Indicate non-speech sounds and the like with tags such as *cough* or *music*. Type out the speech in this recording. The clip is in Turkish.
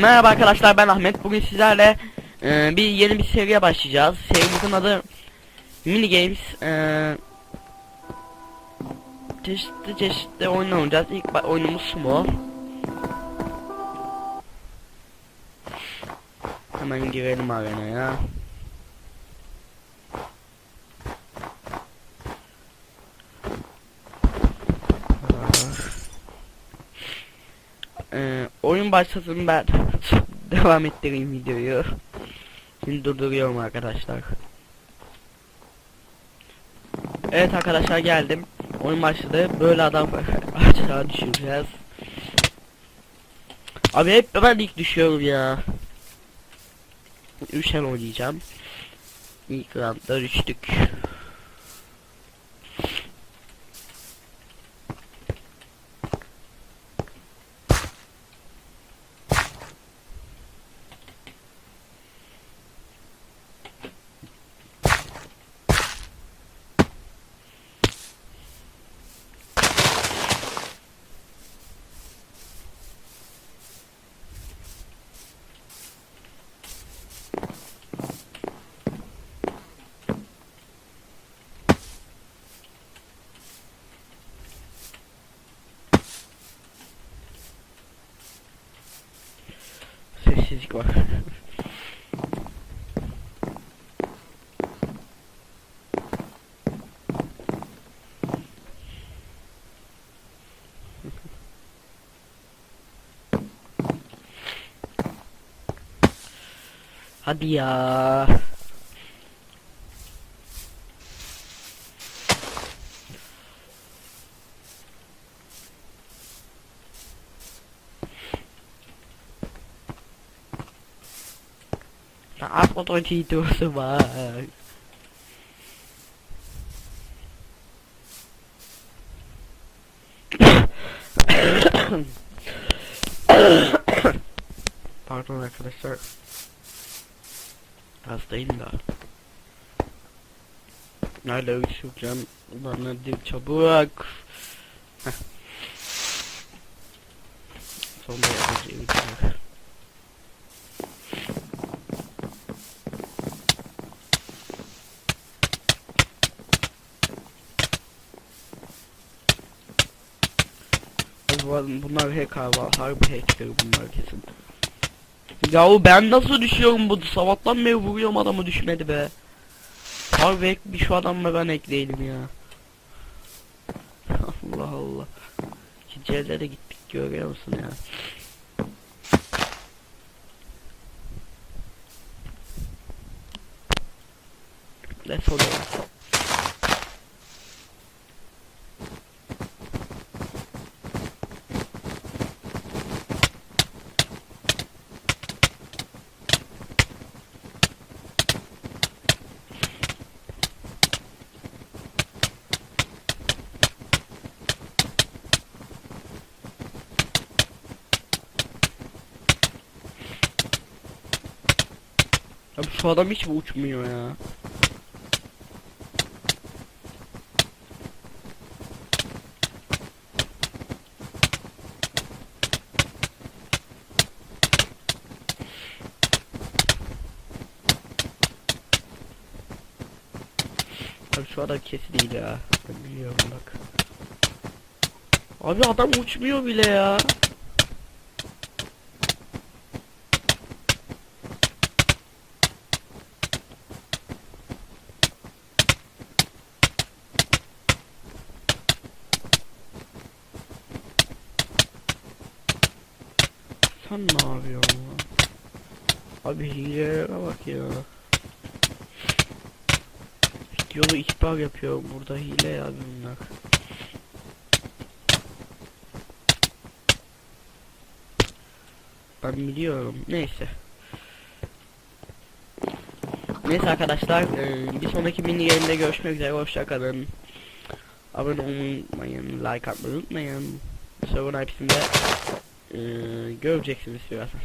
Merhaba arkadaşlar ben Ahmet. Bugün sizlerle e, bir yeni bir seriye başlayacağız. Serimizin adı Mini Games. E, çeşitli çeşitli oyun oynayacağız. İlk oyunumuz Sumo. Hemen girelim arenaya. Ee, oyun başlasın ben *laughs* devam ettireyim videoyu. Şimdi durduruyorum arkadaşlar. Evet arkadaşlar geldim. Oyun başladı. Böyle adam *laughs* aşağı düşüreceğiz. Abi hep ben ilk düşüyorum ya. Üçen oynayacağım. İlk roundda düştük. Sessizlik var. Hadi ya. na Afrodite maar. Pardon arkadaşlar. Hastayım da. Hala uyuşacağım. Bana dil çabuk. Heh. Sonra yapacağım. Bunlar hack abi. Harbi hackler bunlar kesin. Yahu ben nasıl düşüyorum bu sabahtan beri vuruyorum adamı düşmedi be. Harbi bir şu adamla ben hack değilim ya. *laughs* Allah Allah. İkinci de gittik görüyor musun ya? Let's hold on. Abi şu adam hiç mi uçmuyor ya? Abi şu adam kesin değil ya. Ben biliyorum bak. Abi adam uçmuyor bile ya. Sen ne yapıyorsun lan? Abi hilelere bak ya. Videoyu ihbar yapıyor burada hile ya bunlar. Ben biliyorum. Neyse. Neyse arkadaşlar, eee, bir sonraki mini yayında görüşmek üzere. Hoşçakalın. Abone olmayı unutmayın, like atmayı unutmayın. Sorun hepsinde eee, göreceksiniz birazdan.